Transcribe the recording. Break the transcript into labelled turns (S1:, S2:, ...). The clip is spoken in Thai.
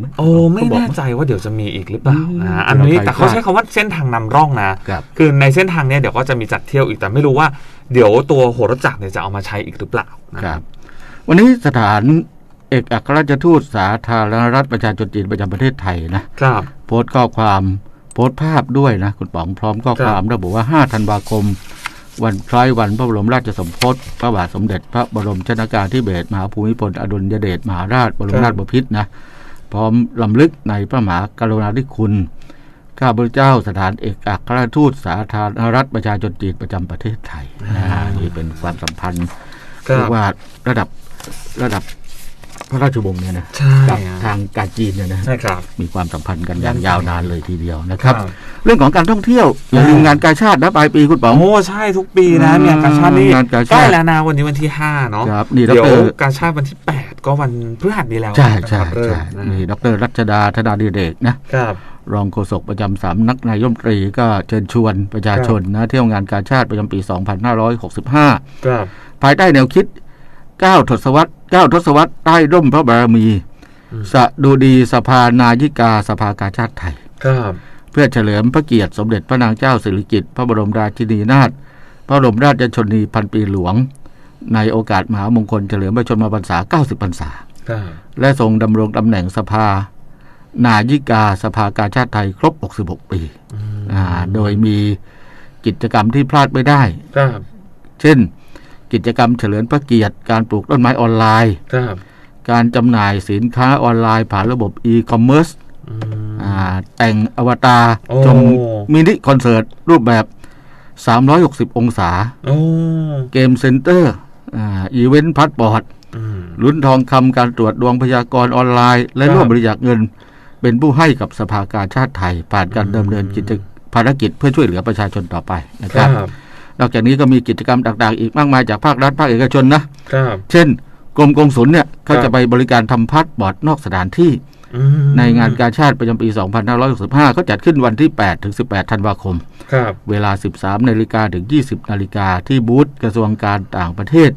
S1: ไหม
S2: โอ้ไม่
S1: เขาบอก
S2: แน่
S1: ไหม
S2: ใจว่าเดี๋ยวจะมีอีกหรือเปล่า
S1: อืม
S2: อ่าอันนี้
S1: เผื่อใคร
S2: แต่เขาใช้คำว่าเส้นทางนำร่องนะ
S1: ครับ
S2: คือในเส้นทางเนี้ยเดี๋ยวก็จะมีจัดเที่ยวอีกแต่ไม่รู้ว่าเดี๋ยวตัวโหรจักรเนี่ยจะเอามาใช้อีกหรือเปล่านะครับ
S1: วันนี้สถานเอกอัครราชทูตสาธารณรัฐประชาชนจีนประจำประเทศไทยนะครับโพสต์ข้อความโพสต์ภาพด้วยนะ คุณป๋องพร้อมข้อความระบุว่า 5 ธันวาคม วันคล้ายวันพระบรมราชสมภพพระบาทสมเด็จพระบรมชนากาธิเบศรมหาภูมิพลอดุลยเดชมหาราชบรมราชบพิตรนะ พร้อมลำลึกในพระมหากรุณาธิคุณ ข้าพเจ้าสถานเอกอัครราชทูตสาธารณรัฐประชาชนจีนประจำประเทศไทยนะนี่เป็นความสัมพันธ์
S2: ครั
S1: เรีย
S2: บ
S1: กว่าระดับระดับพระราชวงศ์เนี่ยนะ
S2: ใช่
S1: กับ
S2: ฮะ
S1: ทางการจีนเนี่ยนะ
S2: ใช่ครับ
S1: มีความสัมพันธ์กันอย่างยาวนานเลยทีเดียวนะครับ
S2: ครับ
S1: เรื่องของการท่องเที่ยวอย่าลืม
S2: อ่าง
S1: งานกาชาตินะปลายปีคุณป๋อง
S2: โอ้ใช่ทุกปีนะ
S1: อืม
S2: เนี่ยกาชาตินี่
S1: งานกาชาติ
S2: ใกล้แล้วนะวันนี้วันที่ห้าเนาะ
S1: ครับนี่ด
S2: เดี๋ยว
S1: ร
S2: กาชาติวันที่แปด ก็วันพฤหัสนี้แล้ว
S1: ใช่ใช่
S2: นะครับเริ่ม
S1: ใช่
S2: นะ
S1: นี่ดรรัชดาธนาดีเดกนะ
S2: ครับ
S1: รองโฆษกประจำสำนักนายมตรีก็เชิญชวนประชาชนนะเที่ยวงานกาชาติประจำปี 2565
S2: ครับ
S1: ภายใต้แนวคิด9ทศวรรษ9ทศวรรษใต้ร่มพระบารมี
S2: อืม
S1: สดุดีสภานายิกาสภากาชาติไทย
S2: ครับ
S1: เพื่อเฉลิมพระเกียรติสมเด็จพระนางเจ้าสิริกิติ์พระบรมราชินีนาถพระบรมราชชนนีพันปีหลวง ในโอกาสมหามงคลเฉลิมพระชนมพรรษา 90 พรรษา
S2: ครับ
S1: และทรงดำรงตำแหน่งสภา นายิกาสภากาชาติไทยครบ 66 ปี
S2: อืม
S1: อ่าโดยมีกิจกรรมที่พลาดไม่ได้
S2: ครับ
S1: เช่น กิจกรรมเฉลิมพระเกียรติ การปลูกต้นไม้ออนไลน์
S2: ครับ
S1: การจำหน่ายสินค้าออนไลน์ผ่านระบบ e-commerce
S2: อืม
S1: อ่าแต่งอวตาร
S2: โอ้
S1: ชมมินิคอนเสิร์ตรูปแบบ 360 องศา
S2: โอ้
S1: เกมเซ็นเตอร์ อ่าอีเวนต์พัดบอร์ด
S2: อืม
S1: ลุ้นทองคำการตรวจดวงพยากรณ์ออนไลน์ และ
S2: ครับ
S1: ร่วมบริจาคเงิน เป็นผู้ให้กับสภากาชาติไทย ผ่านการ
S2: อืม
S1: ดำเนินกิจภารกิจเพื่อช่วยเหลือประชาชนต่อไปนะค
S2: ค
S1: รั
S2: รับบ
S1: นอกจากนี้ก็มีกิจกรรมต่าง ๆ อีกมากมายจากภาครัฐภาคเอกชนนะ
S2: ครับ
S1: เช่น กรมกงสุลเนี่ยเขา
S2: ครับ
S1: จะไปบริการทำพาสปอร์ตนอกสถานที่
S2: อืม
S1: ในงานกาชาติประจำปี 2565เขาจัดขึ้นวันที่ 8 ถึง 18 ธันวาคม
S2: ครับ
S1: เวลา 13 นาฬิกาถึง 20 นาฬิกาที่บูธกระทรวงการต่างประเทศ